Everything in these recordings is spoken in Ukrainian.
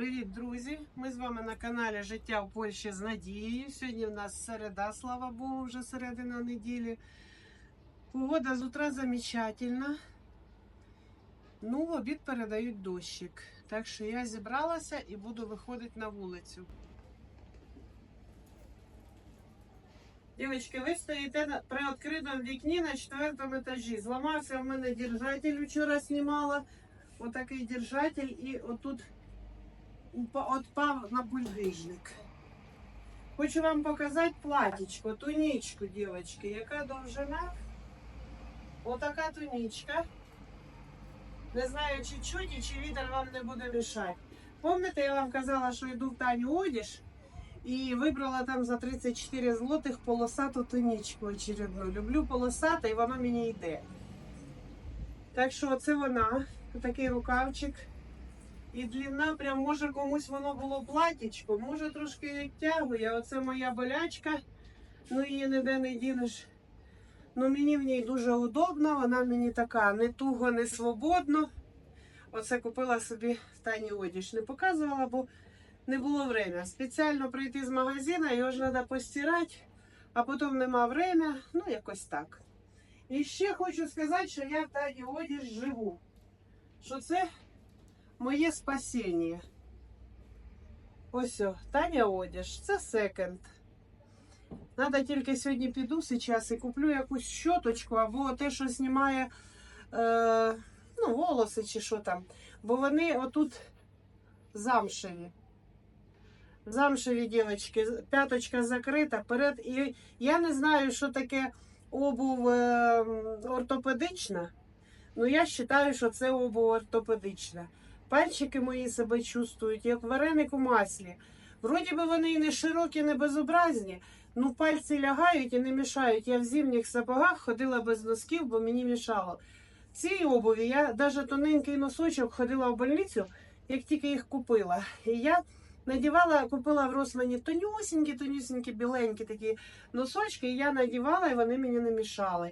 Привіт, друзі! Ми з вами на каналі Життя в Польщі з Надією. Сьогодні в нас середа, слава Богу, вже середина неділі. Погода з утра замечательна. Ну, в обід передають дощик. Так що я зібралася і буду виходити на вулицю. Дівчатки, ви стоїте при відкритому вікні на четвертому етажі. Зламався в мене держатель, вчора знімала. Отакий держатель, і отут отпав на бульдижник. Хочу вам показати платічко, тунічку, дівчатки, яка довжина. Отака тунічка. Не знаю, чи чуті, чи вітер вам не буде мішати. Пам'ятаєте, я вам казала, що йду в Таню одіж і вибрала там за 34 злотих полосату тунічку очередну. Люблю полосате і воно мені йде. Так що це вона, такий рукавчик. І длина, прям може комусь воно було платічко, може трошки відтягує. Оце моя болячка. Ну її ніде не дінеш. Ну мені в ній дуже удобно, вона мені така не туго, не свободно. Оце купила собі Тані одіж. Не показувала, бо не було время. Спеціально прийти з магазину, його ж треба постирати, а потім нема время. Ну, якось так. І ще хочу сказати, що я в Тані одіж живу. Що це моє спасіння. Ось, о, Таня одяж, це секонд. Надо тільки сьогодні піду зараз і куплю якусь щоточку або те, що знімає е, ну, волоси чи що там. Бо вони отут замшеві. Замшеві дівчатки, п'яточка закрита, перед. І я не знаю, що таке обув е, ортопедична. Ну, я вважаю, що це обув ортопедична. Пальчики мої себе чувствують, як вареник у маслі. Вроді би вони і не широкі, не безобразні, ну пальці лягають і не мішають. Я в зимніх сапогах ходила без носків, бо мені мішало. В цій обуві я навіть тоненький носочок ходила в больницю, як тільки їх купила. І я надівала, купила в Росмані тонюсінькі, тонюсінькі, біленькі такі носочки, і я надівала, і вони мені не мішали.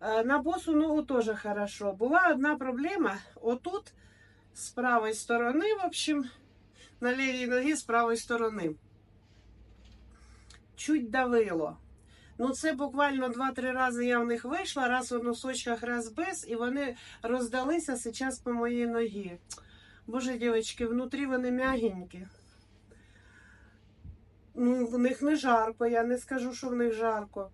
Е, На босу ногу теж хорошо. Була одна проблема. Отут з правої сторони, в общем, на лівій ногі з правої сторони. Чуть давило. Ну, це буквально 2-3 рази я в них вийшла, раз у носочках, раз без, і вони роздалися зараз по моїй ногі. Боже, дівчатки, внутрі вони м'ягенькі. Ну, в них не жарко, я не скажу, що в них жарко.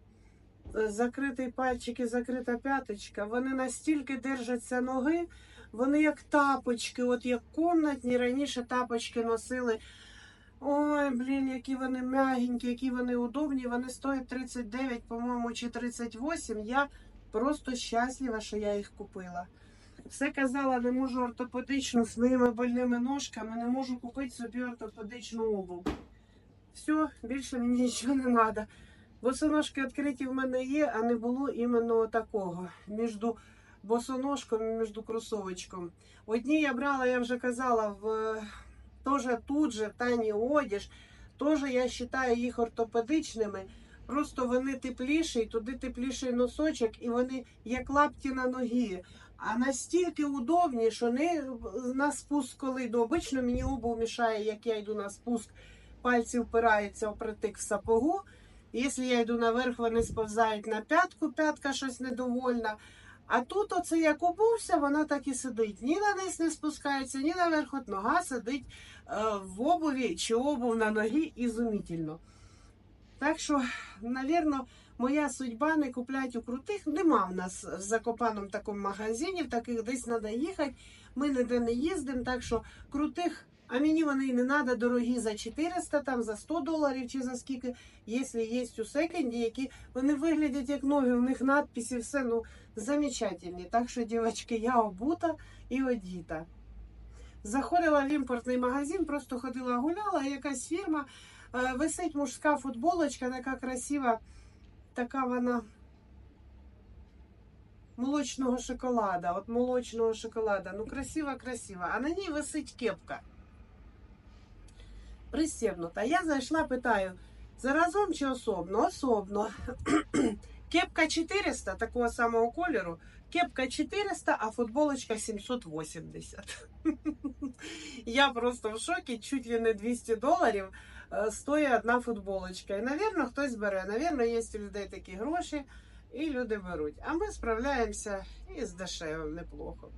Закритий пальчик і закрита п'яточка. Вони настільки держаться ноги, вони як тапочки, от як комнатні, раніше тапочки носили. Ой, блін, які вони м'ягенькі, які вони удобні. Вони стоять 39, по-моєму, чи 38. Я просто щаслива, що я їх купила. Все казала, не можу ортопедичну своїми больними ножками, не можу купити собі ортопедичну обув. Все, більше мені нічого не треба. Босоножки відкриті в мене є, а не було іменно такого. Між босоножком і між кросовочком. Одні я брала, я вже казала, в е, теж тут же Тані одіж. Теж я вважаю їх ортопедичними. Просто вони тепліші, туди тепліший носочок, і вони як лапті на ногі. А настільки удобні, що не на спуск, коли йду. Обично мені обув мішає, як я йду на спуск, пальці впираються впритик в сапогу. Якщо я йду наверх, вони сповзають на п'ятку, п'ятка щось недовольна. А тут оце як обувся, вона так і сидить. Ні на низ не спускається, ні наверх, от нога сидить е, в обуві чи обув на ногі ізумітельно. Так що, навірно, моя судьба не куплять у крутих. Нема в нас в Закопаному такому магазині, таких десь треба їхати. Ми ніде не їздимо, так що крутих, а мені вони і не треба дорогі за 400, там за 100 доларів чи за скільки, якщо є у секонді, які вони виглядять як нові, у них надписи, все ну замечательні. Так що, дівчатки, я обута і одіта. Заходила в імпортний магазин, просто ходила гуляла, якась фірма. е, Висить мужська футболочка, така красива, така вона молочного шоколада. От молочного шоколада. Ну, красива, красива. А на ній висить кепка. Пристебнута. Я зайшла, питаю, заразом чи особно? Особно. Кепка 400 такого самого кольору. Кепка 400, а футболочка 780. Я просто в шокі, чуть ли не 200 доларів е, стоїть одна футболочка. І, навірно, хтось бере. Навірно, є у людей такі гроші, і люди беруть. А ми справляємося і з дешевим неплохо.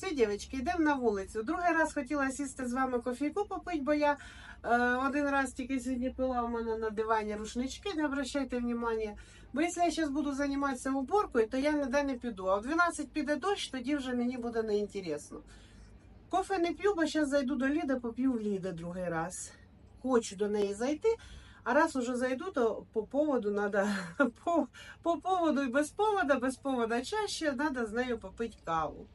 Все, дівчатки, йдемо на вулицю. Другий раз хотіла сісти з вами кофійку попити, бо я е, один раз тільки сьогодні пила у мене на дивані рушнички, не обращайте внимання. Бо якщо я зараз буду займатися уборкою, то я ніде не піду. А в 12 піде дощ, тоді вже мені буде неінтересно. Кофе не п'ю, бо зараз зайду до Ліди, поп'ю в Ліди другий раз. Хочу до неї зайти. А раз уже зайду, то по поводу надо по, по поводу і без повода, без повода чаще треба з нею попити каву.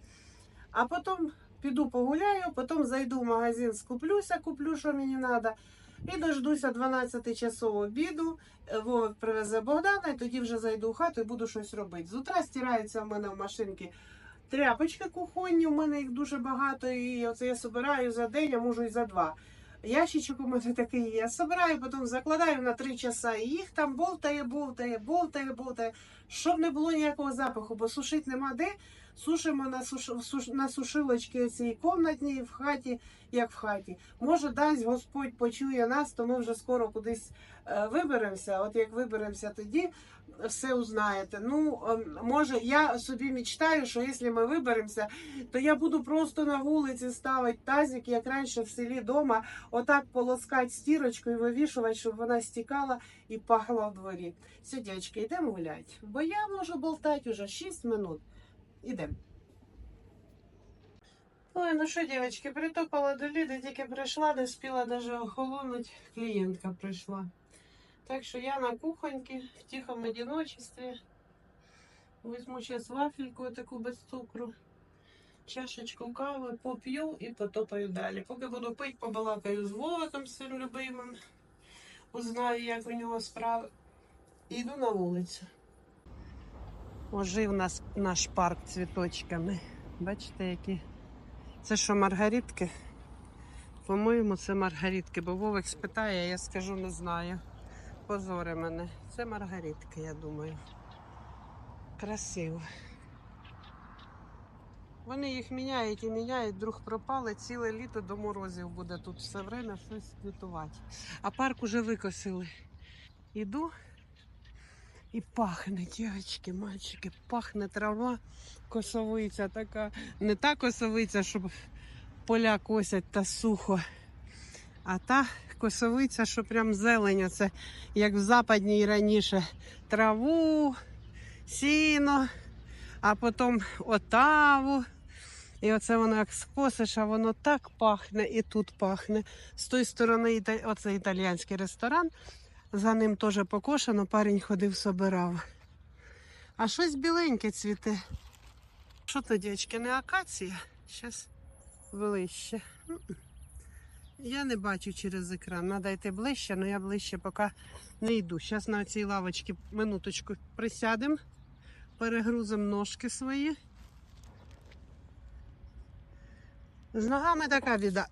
А потім піду погуляю, потім зайду в магазин, скуплюся, куплю, що мені треба. І дождуся 12 часов обіду. Е, Вовик привезе Богдана, і тоді вже зайду в хату і буду щось робити. З утра стираються в мене в машинці тряпочки кухонні, у мене їх дуже багато, і оце я собираю за день, а можу і за два. Ящичок у мене такий. Я собираю, потім закладаю на три часа, і їх там болтає, болтає, болтає, болтає, щоб не було ніякого запаху, бо сушити нема де. Сушимо на, суш... на сушилочці цій комнатній в хаті, як в хаті. Може, дасть Господь почує нас, то ми вже скоро кудись е, виберемося. От як виберемося, тоді все узнаєте. Ну, ем, може, я собі мечтаю, що якщо ми виберемося, то я буду просто на вулиці ставити тазик, як раніше в селі дома, отак полоскати стірочкою, вивішувати, щоб вона стікала і пахла в дворі. Все, йдемо гуляти. Бо я можу болтати уже 6 минут. Ідемо. Ой, ну що, дівчатки, притопала до Ліди, тільки прийшла, не спіла навіть охолонути, клієнтка прийшла. Так що я на кухоньці в тихому одиночестві. Візьму зараз вафельку таку без цукру, чашечку кави, поп'ю і потопаю далі. Поки буду пити, побалакаю з Вовиком своїм любимим. Узнаю, як у нього справи. І йду на вулицю. Ожив нас наш парк цвіточками. Бачите, які. Це що, маргаритки? По-моєму, це маргаритки, бо Вовик спитає, я скажу, не знаю. Позори мене. Це маргаритки, я думаю. Красиво. Вони їх міняють і міняють, друг пропали, ціле літо до морозів буде тут все время щось квітувати. А парк уже викосили. Іду і пахне, дівчатки, мальчики, пахне трава, косовиця така. Не та косовиця, щоб поля косять та сухо. А та косовиця, що прям зелень, це як в западній раніше траву, сіно, а потім отаву. І оце воно як скосиш, а воно так пахне і тут пахне. З тої сторони оце італійський ресторан. За ним теж покошено, парень ходив, собирав. А щось біленьке цвіте. Що то, дівчатки, не акація? Щас ближче. Я не бачу через екран. Надо йти ближче, але я ближче поки не йду. Зараз на цій лавочці минуточку присядемо, перегрузимо ножки свої. З ногами така біда.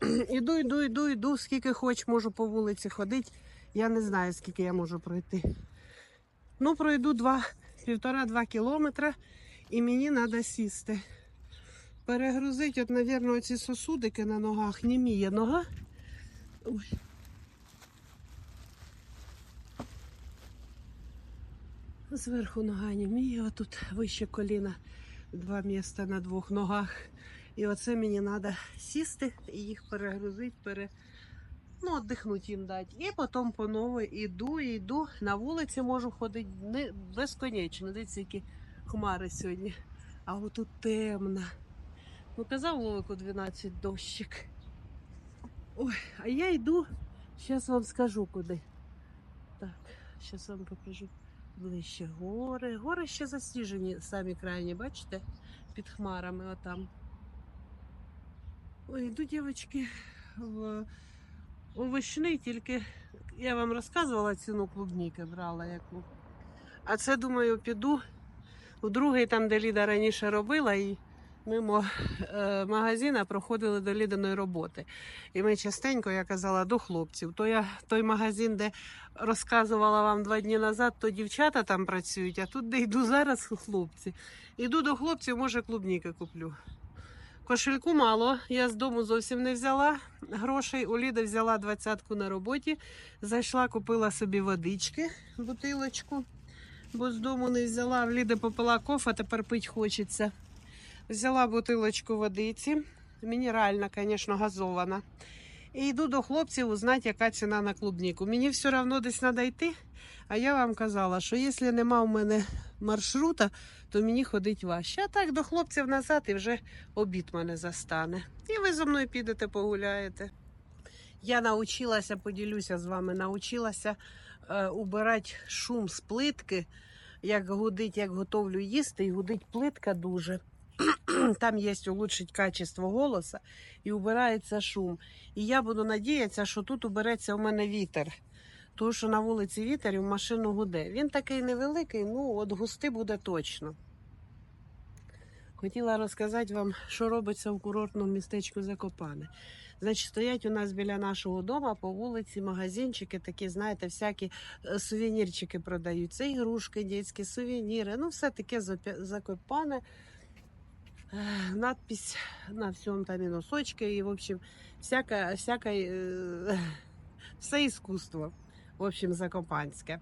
Іду, йду, йду, йду, скільки хоч можу по вулиці ходити. Я не знаю, скільки я можу пройти. Ну, пройду два, півтора-два кілометри і мені треба сісти. Перегрузити, от, мабуть, ці сосудики на ногах. Не міє нога. Ой. Зверху нога не міє, а тут вище коліна два міста на двох ногах. І оце мені треба сісти і їх перегрузити, пере... ну, віддихнути їм дати. І потім по новій іду, і йду. На вулиці можу ходити не... безконечно. Дивіться, які хмари сьогодні. А отут темно. Ну, казав Вовику 12 дощик. Ой, а я йду, зараз вам скажу куди. Так, зараз вам покажу ближче гори. Гори ще засніжені, самі крайні, бачите? Під хмарами отам. Ой, йду, дівчатки, в овочний, тільки я вам розказувала ціну клубніки, брала яку. А це, думаю, піду у другий, там, де Ліда раніше робила, і мимо е, магазина проходили до Лідиної роботи. І ми частенько, я казала, до хлопців. То я той магазин, де розказувала вам два дні назад, то дівчата там працюють, а тут де йду зараз хлопці. Іду до хлопців, може, клубніки куплю. Кошельку мало, я з дому зовсім не взяла грошей. У Ліди взяла двадцятку на роботі. Зайшла, купила собі водички, бутилочку, бо з дому не взяла. В Ліди попила кофе, тепер пить хочеться. Взяла бутилочку водиці, мінеральна, звісно, газована. І йду до хлопців узнати, яка ціна на клубніку. Мені все одно десь треба йти. А я вам казала, що якщо нема в мене маршрута, то мені ходить важче. А так до хлопців назад і вже обід мене застане. І ви зі мною підете погуляєте. Я навчилася, поділюся з вами, навчилася е, убирати шум з плитки, як гудить, як готовлю їсти, і гудить плитка дуже. Там є улучшить качество голоса і убирається шум. І я буду надіятися, що тут убереться у мене вітер. Тому що на вулиці вітер і в машину гуде. Він такий невеликий, ну от густи буде точно. Хотіла розказати вам, що робиться в курортному містечку Закопане. Значить, стоять у нас біля нашого дому по вулиці магазинчики, такі, знаєте, всякі е, сувенірчики продають. Це ігрушки, дітські сувеніри, ну все таке закопане. Е, Надпись на всьому там і носочки, і, в общем, всяке, всяке, е, все іскусство. В общем, закопанське.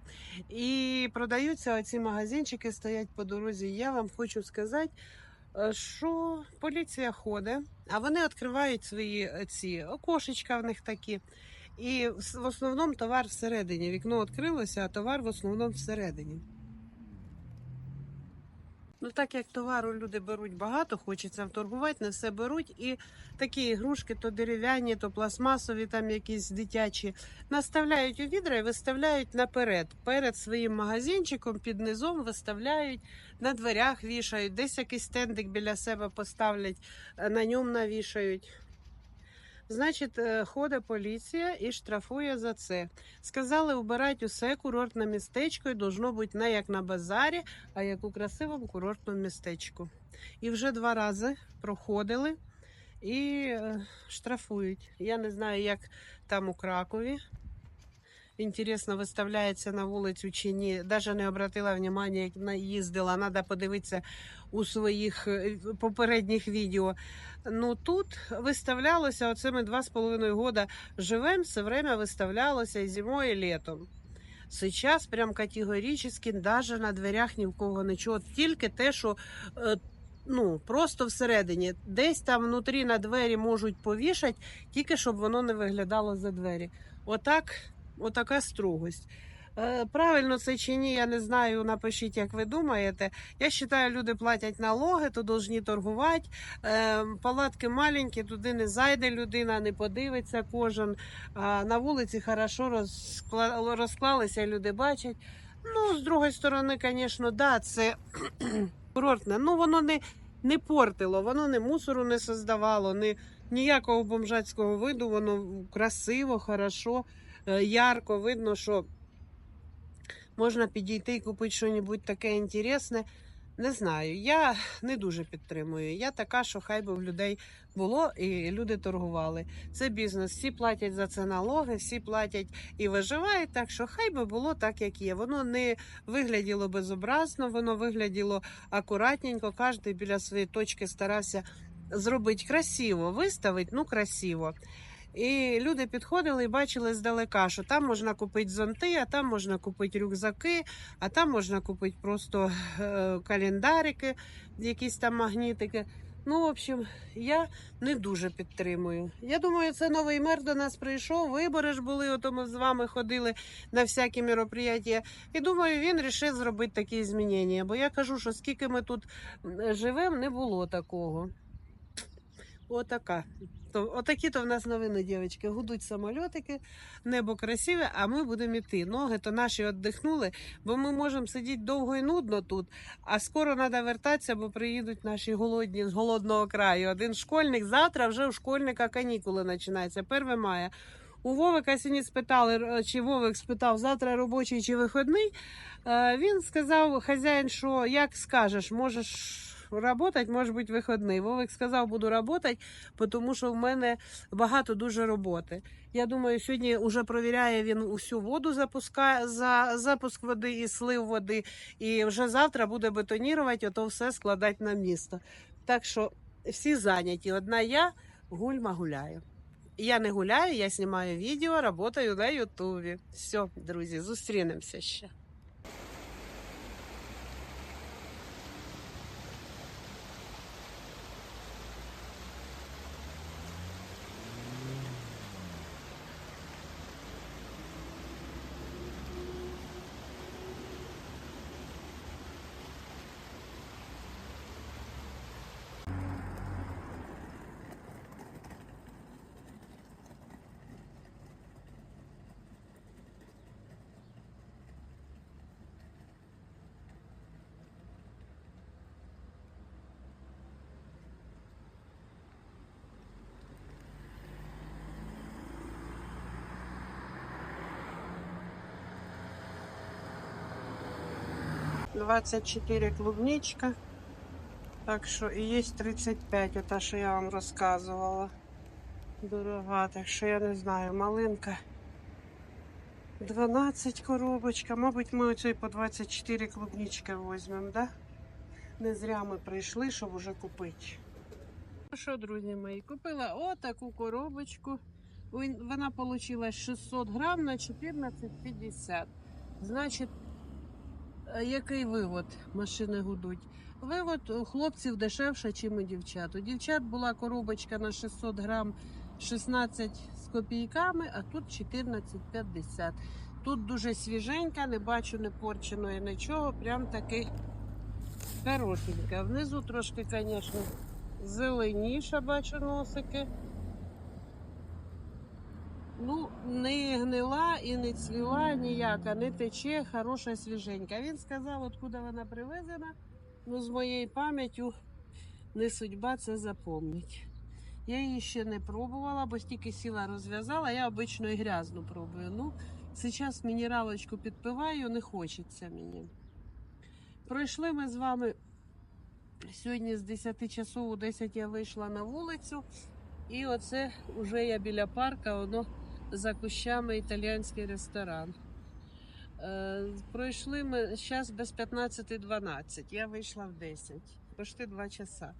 І продаються оці магазинчики, стоять по дорозі. Я вам хочу сказати, що поліція ходить, а вони відкривають свої е, ці окошечка в них такі. І в основному товар всередині. Вікно відкрилося, а товар в основному всередині. Ну, так як товару люди беруть багато, хочеться вторгувати, не все беруть. І такі ігрушки, то дерев'яні, то пластмасові, там якісь дитячі, наставляють у відра і виставляють наперед. Перед своїм магазинчиком під низом виставляють, на дверях вішають, десь якийсь стендик біля себе поставлять, е, на ньому навішають. Значить, е, ходить поліція і штрафує за це. Сказали, убирати усе курортне містечко і должно бути не як на базарі, а як у красивому курортному містечку. І вже два рази проходили і е, штрафують. Я не знаю, як там у Кракові. Інтересно, виставляється на вулицю чи ні. Навіть не обратила внимання, як їздила. Треба подивитися у своїх е, попередніх відео. Ну тут виставлялося оцими два з половиною года живем, все время виставлялося і зимою, і літом. Сейчас прям категорично даже на дверях ні в кого нічого, тільки те, що е, ну, просто всередині. Десь там внутрі на двері можуть повішати, тільки щоб воно не виглядало за двері. Отак, отака строгость. Е, Правильно це чи ні, я не знаю. Напишіть, як ви думаєте. Я вважаю, люди платять налоги, то повинні торгувати. Е, Палатки маленькі, туди не зайде людина, не подивиться кожен. А на вулиці хорошо розкла- розклалися, люди бачать. Ну, з другої сторони, звісно, да, це курортне. Ну, воно не, не портило, воно не мусору не создавало, ні, ніякого бомжацького виду, воно красиво, хорошо, ярко, видно, що можна підійти і купити щось таке інтересне. Не знаю, я не дуже підтримую. Я така, що хай би в людей було і люди торгували. Це бізнес, всі платять за це налоги, всі платять і виживають. Так що хай би було так, як є. Воно не вигляділо безобразно, воно вигляділо акуратненько. Кожен біля своєї точки старався зробити красиво, виставити, ну красиво. І люди підходили і бачили здалека, що там можна купити зонти, а там можна купити рюкзаки, а там можна купити просто е, календарики, якісь там магнітики. Ну, в общем, я не дуже підтримую. Я думаю, це новий мер до нас прийшов. Вибори ж були, ото ми з вами ходили на всякі мероприятия. І думаю, він вирішив зробити такі змінення. Бо я кажу, що скільки ми тут живемо, не було такого. Отака. То, отакі то в нас новини, дівчатки. Гудуть самольотики, небо красиве, а ми будемо йти. Ноги то наші віддихнули, бо ми можемо сидіти довго і нудно тут, а скоро треба вертатися, бо приїдуть наші голодні з голодного краю. Один школьник завтра вже у школьника канікули починаються, 1 мая. У Вовика сьогодні спитали, е, чи Вовик спитав, завтра робочий чи виходний. Е, Він сказав, хазяїн, що як скажеш, можеш Работать, може бути, вихідний. Вовик сказав, буду працювати, тому що в мене багато дуже роботи. Я думаю, сьогодні вже провіряє він усю воду, запускає за запуск води і слив води. І вже завтра буде бетонірувати, ото все складати на місто. Так що всі зайняті. Одна я гульма гуляю. Я не гуляю, я знімаю відео, працюю на Ютубі. Все, друзі, зустрінемося ще. Двадцять чотири клубничка. Так що і є 35, ота, що я вам розказувала. Дорога, так що я не знаю, малинка. 12 коробочка. Мабуть, ми оцей по 24 клубничка візьмемо, да? Не зря ми прийшли, щоб уже купити. Ну що, друзі мої, купила отаку коробочку. Вона вийшла 600 грам на 14,50. Значить, який вивод машини гудуть? Вивод у хлопців дешевше, ніж у дівчат. У дівчат була коробочка на 600 грам 16 з копійками, а тут 14,50. Тут дуже свіженька, не бачу не порченої нічого. Прям таки хорошенька. Внизу трошки, звісно, зеленіша, бачу носики. Ну, не гнила і не цвіла ніяка, не тече, хороша свіженька. Він сказав, откуда вона привезена. Ну, з моєю пам'яттю не судьба це запомнить. Я її ще не пробувала, бо стільки сіла розв'язала, я обично і грязну пробую. Ну, зараз мінералочку підпиваю, не хочеться мені. Пройшли ми з вами сьогодні з 10 часов у 10 я вийшла на вулицю, і оце вже я біля парка, воно за кущами італійський ресторан. Е, пройшли ми зараз без 15.12. Я вийшла в 10. Почти 2 часа.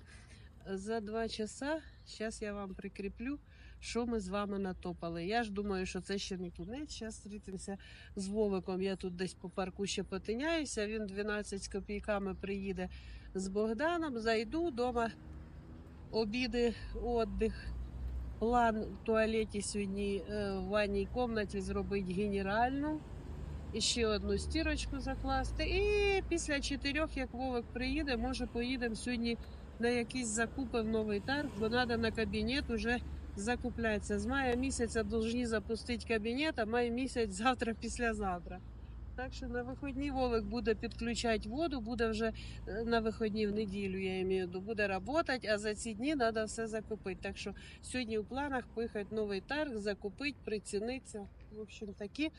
За 2 часа зараз я вам прикріплю, що ми з вами натопали. Я ж думаю, що це ще не кінець. Зараз зустрітимося з Вовиком. Я тут десь по парку ще потиняюся. Він 12 з копійками приїде з Богданом. Зайду вдома. Обіди, віддих. План в туалеті сьогодні в ванній кімнаті зробити генеральну. І ще одну стірочку закласти. І після чотирьох, як Вовик приїде, може поїдемо сьогодні на якісь закупи в новий тарг, бо треба на кабінет уже закуплятися. З мая місяця повинні запустити кабінет, а май місяць завтра, післязавтра. Так що на вихідні Вовик буде підключати воду, буде вже е, на вихідні в неділю, я маю виду, буде працювати, а за ці дні треба все закупити. Так що сьогодні в планах поїхати новий тарг, закупити, прицінитися. В общем, такі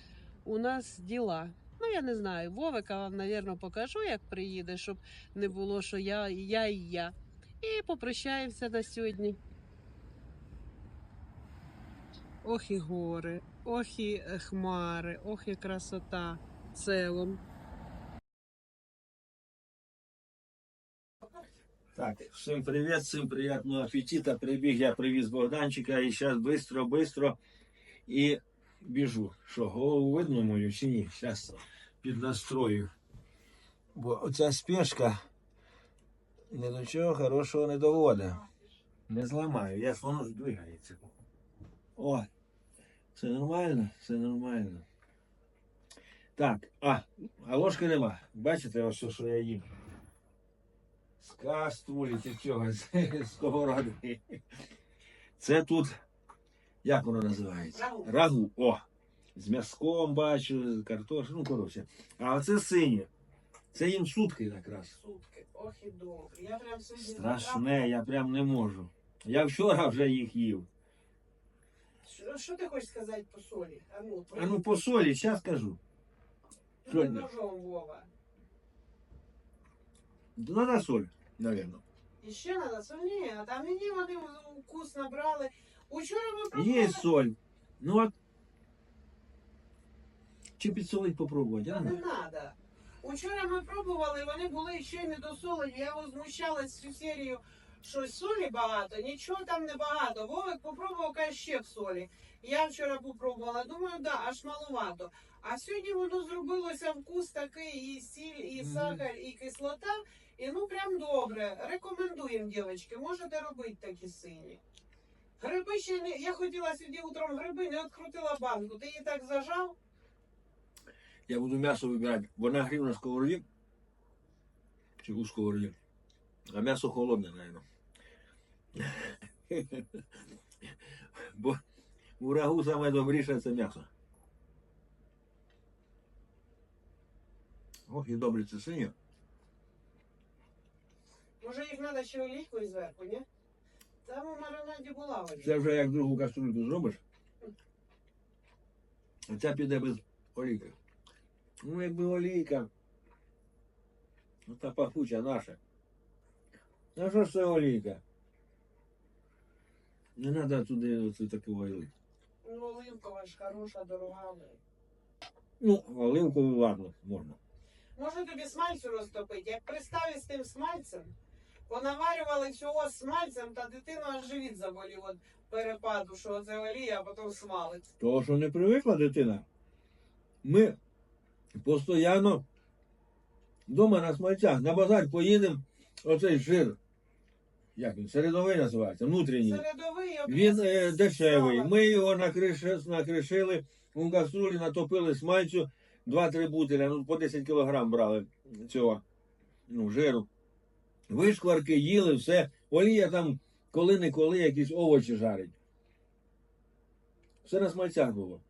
у нас діла. Ну, я не знаю, Вовика вам, напевно, покажу, як приїде, щоб не було, що я, я і я. І попрощаємося на сьогодні. Ох і гори, ох і е, хмари, ох і красота целом. Так, всім привіт, всім приємного апетита. Прибіг, я привіз Богданчика і зараз бистро, бистро і біжу. Що, голову видно мою чи ні? Під настрою. Бо оця спешка ні до чого хорошого не доводить. Не зламаю, я ж воно ж двигається. О, це нормально, це нормально. Так, а, а ложки нема. Бачите, ось що я їм. З каструлі чи цього, з сковороди. Це тут, як воно називається? Рагу. Рагу. О! З м'язком бачу, з картош, ну коротше. А оце синє. Це їм сутки якраз. Сутки, ох і добре. Я прям сьогодні Страшне, я прям не можу. Я вчора вже їх їв. Що, що ти хочеш сказати по солі? А ну, А ну по солі, зараз кажу. Ну, ножом, Вова. Надо соль. Навірно. І ще треба сольніше, а мені вони вкус набрали. Учора ми пробували. Є соль. Ну от. Чи підсолить попробувати, а? не треба. Учора ми пробували, вони були ще й недосолені. Я возмущалась всю серію, що солі багато, нічого там не багато. Вовик попробував каже, ще в солі. Я вчора попробувала, думаю, да, аж маловато. А сьогодні воно зробилося вкус такий, і сіль, і сахар, і кислота. І ну прям добре. Рекомендуємо, дівчатки, можете робити такі сині. Гриби ще не. Я хотіла сьогодні утром гриби, не відкрутила банку. Ти її так зажав? Я буду м'ясо вибирати. Вона грів на сковороді. Чи у сковороді. А м'ясо холодне, наверное. Бо у рагу саме добріше це м'ясо. Ох, і добре це синє. Може їх треба ще олійкою зверху, ні? Там у маринаді була олія. Це вже як другу кастрюльку зробиш. А ця піде без олійки. Ну, якби олійка. Ну та пахуча наша. А що ж це олійка? Не треба туди оце такого олійки. Ну, оливкова ж хороша, дорога. Ну, оливкову ладно, можна. Може тобі смальцю розтопити. Як пристави з тим смальцем, понаварювали всього з смальцем, та дитину аж живіт заболів від перепаду, що це олія, а потім смалець. Того, що не привикла дитина. Ми постійно вдома на смальцях, на базар поїдемо, оцей жир. Як він? Середовий називається, внутрішній. Середовий Він е, дешевий. Ми його накриши, накришили, у каструлі натопили смальцю, 2-3 бутиля, ну по 10 кілограм брали цього ну, жиру. Вишкварки їли, все. Олія там коли-неколи якісь овочі жарить. Все на смальцях було.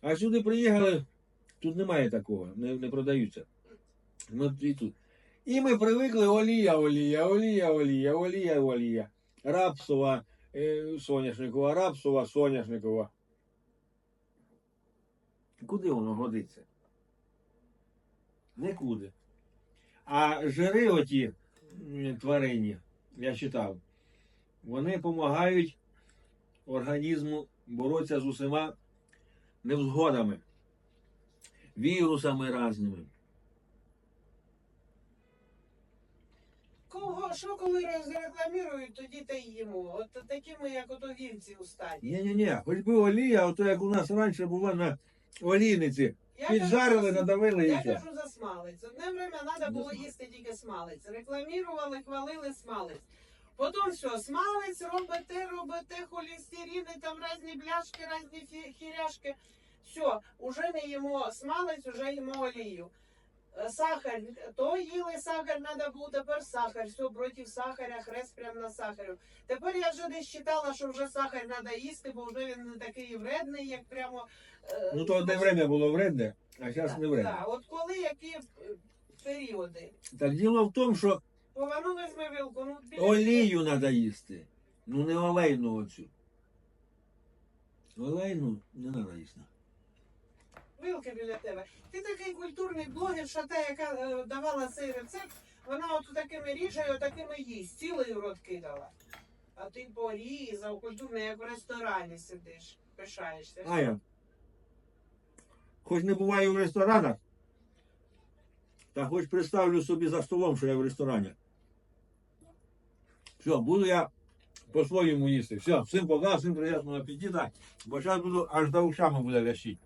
А сюди приїхали, тут немає такого, не, не продаються. Ну, і тут. І ми привикли олія, олія, олія, олія, олія, олія. Рапсова, е, соняшникова, рапсова, соняшникова. Куди воно годиться? Нікуди. А жири оті м, тваринні, я читав, вони допомагають організму боротися з усіма невзгодами, вірусами різними. Кого, що коли розрекламують, тоді та й їмо. От такими, як ото вівці у стаді. Ні-ні-ні, хоч би олія, ото як у нас раніше була на олійниці. Я Піджарили, кажу, надавили і Я все. кажу за смалець. Одне время треба було їсти тільки смалець. Рекламірували, хвалили смалець. Потім все, смалець робите, робите, холестерини, там різні бляшки, різні фі- хіряшки. Все, уже не їмо смалець, уже їмо олію. Е, Сахар, то їли сахар, треба було тепер сахар. Все, проти сахаря, хрест прямо на сахарю. Тепер я вже десь читала, що вже сахар треба їсти, бо вже він не такий вредний, як прямо. е, Ну то одне время було вредне, а зараз не вредне. так, от коли які е, періоди. Так діло в тому, що Повану візьми вилку, ну біля олію треба їсти. Ну не олейну оцю. Олейну не треба їсти. Вилки біля тебе. Ти такий культурний блогер, що та, яка е, давала цей рецепт, вона от такими ріже, і отакими їсть, цілий рот кидала. А ти порізав, культурний, як в ресторані сидиш, пишаєшся. А я. Хоч не буваю в ресторанах, та хоч представлю собі за столом, що я в ресторані. Все, буду я по-своєму їсти. Все, всім пока, всім приємного апетита, бо зараз буду аж до ушами буде лящить.